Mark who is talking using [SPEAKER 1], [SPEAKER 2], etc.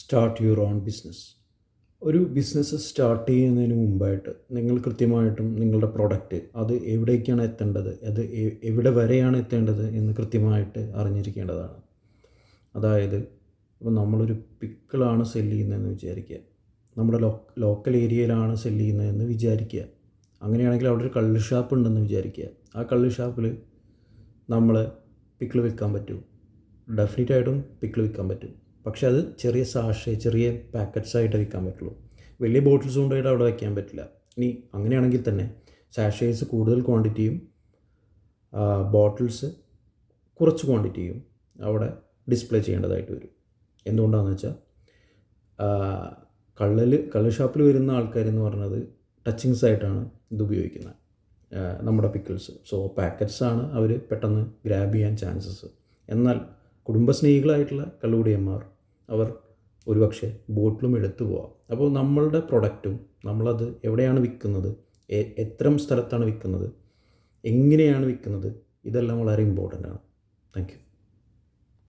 [SPEAKER 1] Start your own business ഒരു business start ചെയ്യുന്നതിന് മുമ്പായിട്ട് നിങ്ങൾ കൃത്യമായിട്ടും നിങ്ങളുടെ പ്രൊഡക്റ്റ് അത് എവിടേക്കാണ് എത്തേണ്ടത് അത് എവിടെ വരെയാണ് എത്തേണ്ടത് എന്ന് കൃത്യമായിട്ട് അറിഞ്ഞിരിക്കേണ്ടതാണ്. അതായത് ഇപ്പോൾ നമ്മളൊരു പിക്കിളാണ് സെല്ല് ചെയ്യുന്നതെന്ന് വിചാരിക്കുക. നമ്മുടെ ലോ ലോക്കൽ ഏരിയയിലാണ് സെല്ല് ചെയ്യുന്നതെന്ന് വിചാരിക്കുക. അങ്ങനെയാണെങ്കിൽ അവിടെ ഒരു കള്ള് ഷാപ്പ് ഉണ്ടെന്ന് വിചാരിക്കുക. ആ കള്ള് ഷാപ്പിൽ നമ്മൾ പിക്കിൾ വിൽക്കാൻ പറ്റും. ഡെഫിനറ്റായിട്ടും പിക്കിൾ വിൽക്കാൻ പറ്റും. പക്ഷേ അത് ചെറിയ സാഷെ ചെറിയ പാക്കറ്റ്സ് ആയിട്ട് വിൽക്കാൻ പറ്റുള്ളൂ. വലിയ ബോട്ടിൽസ് കൊണ്ടുപോയിട്ട് അവിടെ വയ്ക്കാൻ പറ്റില്ല. ഇനി അങ്ങനെയാണെങ്കിൽ തന്നെ സാഷേസ് കൂടുതൽ ക്വാണ്ടിറ്റിയും ബോട്ടിൽസ് കുറച്ച് ക്വാണ്ടിറ്റിയും അവിടെ ഡിസ്പ്ലേ ചെയ്യേണ്ടതായിട്ട് വരും. എന്തുകൊണ്ടാണെന്ന് വെച്ചാൽ കള്ളൽ കള്ള് ഷാപ്പിൽ വരുന്ന ആൾക്കാരെന്ന് പറഞ്ഞത് ടച്ചിങ്സ് ആയിട്ടാണ് ഇത് ഉപയോഗിക്കുന്നത്. നമ്മുടെ പിക്കിൾസ് സോ പാക്കറ്റ്സ് ആണ് അവർ പെട്ടെന്ന് ഗ്രാബ് ചെയ്യാൻ ചാൻസസ് എന്നാൽ കുടുംബസ്നേഹികളായിട്ടുള്ള കള്ളുകുടിയന്മാർ അവർ ഒരുപക്ഷെ ബോട്ടിലും എടുത്തു പോവാം. അപ്പോൾ നമ്മളുടെ പ്രൊഡക്റ്റും നമ്മളത് എവിടെയാണ് വിൽക്കുന്നത്? എത്രം സ്ഥലത്താണ് വിൽക്കുന്നത്? എങ്ങനെയാണ് വിൽക്കുന്നത്? ഇതെല്ലാം വളരെ ഇമ്പോർട്ടന്റ് ആണ്. Thank you